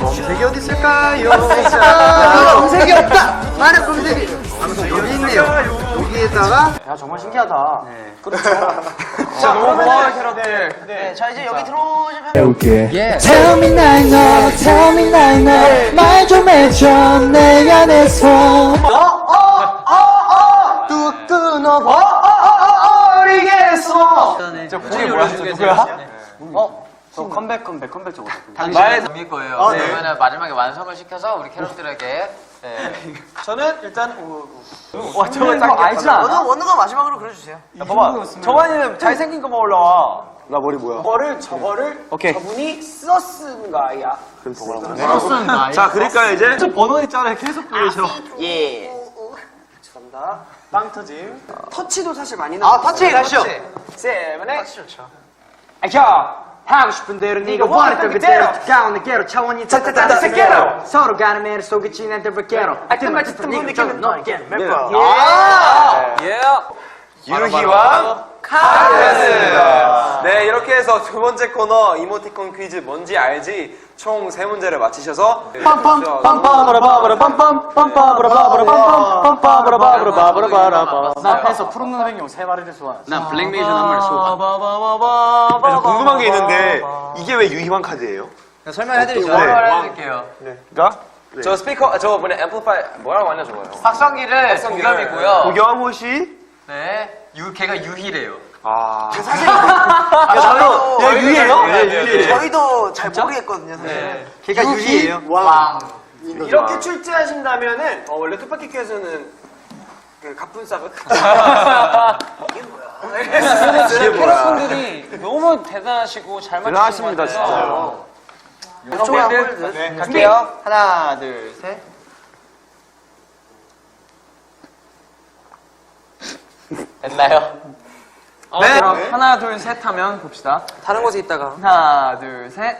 검색이 어디 있을까요? 검색이 없다. 나는 검색이. 여기 있네요. 여기에다가 야 정말 신기하다. 진짜 너무 고마워요 캐러들. 네, 자 이제 여기 들어오시면 Tell me now, no, tell me now, no. 말좀 해줘, 내 안에서. 뚝 끊어버. 어리겠어. 저 곡이 뭐야? 저 누구야? 저 컴백 컴백 컴백 저거. 당신의 재미일 거예요. 아, 네. 그러면 마지막에 완성을 시켜서 우리 캐럿들에게 네. 저는 일단 오, 와 저거 알지 않아? 원우 원우가 마지막으로 그려주세요. 봐봐. 정환이는 잘생긴 것만 올라와. 나 머리 뭐야? 저거를 저거를 오케이. 저분이 썼은 거야. 자, 그러니까 이제 번호 있잖아요. 계속 보여줘. 예. 감사합니다. 빵 터짐. 터치도 사실 많이 아, 나와. 터치 가시죠. 세븐에. 아야. 하고 싶은 대로 네가 원했던 그대로. 가운데 게로 차원이 차차차차 새끼로. 서로 가는 매를 속에 지낸들 밖에로. 알뜰말 짙은 분 느끼는 너에게. 멤버 예. 유희와 카르였습니다. 네, 이렇게 해서 두 번째 코너 이모티콘 퀴즈 뭔지 알지? 총 세 문제를 맞히셔서 빰빰 나 앞에서 푸른 눈 횡령 세 마리를 소환. 난 블랙메이션 한 마리 쏘고. 저 궁금한 게 있는데 이게 왜 유희왕 카드예요? 설명해드리죠. 네. 설명해드릴게요. 그러니까 저 스피커 저 뭐냐 앰플파이 뭐라고 하냐 저거요? 확성기를 고겸이고요. 고겸 호시 네. 유, 걔가 유희래요. 아 저희도 야, 유희예요? 네, 유희. 저희도 잘 모르겠거든요, 사실. 네. 걔가 유희예요 왕. 이렇게 출제하신다면은 어, 원래 투파티큐에서는 그 갑분싸고 캐럿분들이 너무 대단하시고 잘 대단하십니다 진짜요. 이쪽에 한 번. 네, 갈게요 하나 둘 셋 됐나요? 네. 그럼 하나 둘 셋 하면 봅시다. 다른 곳에 있다가. 하나 둘 셋.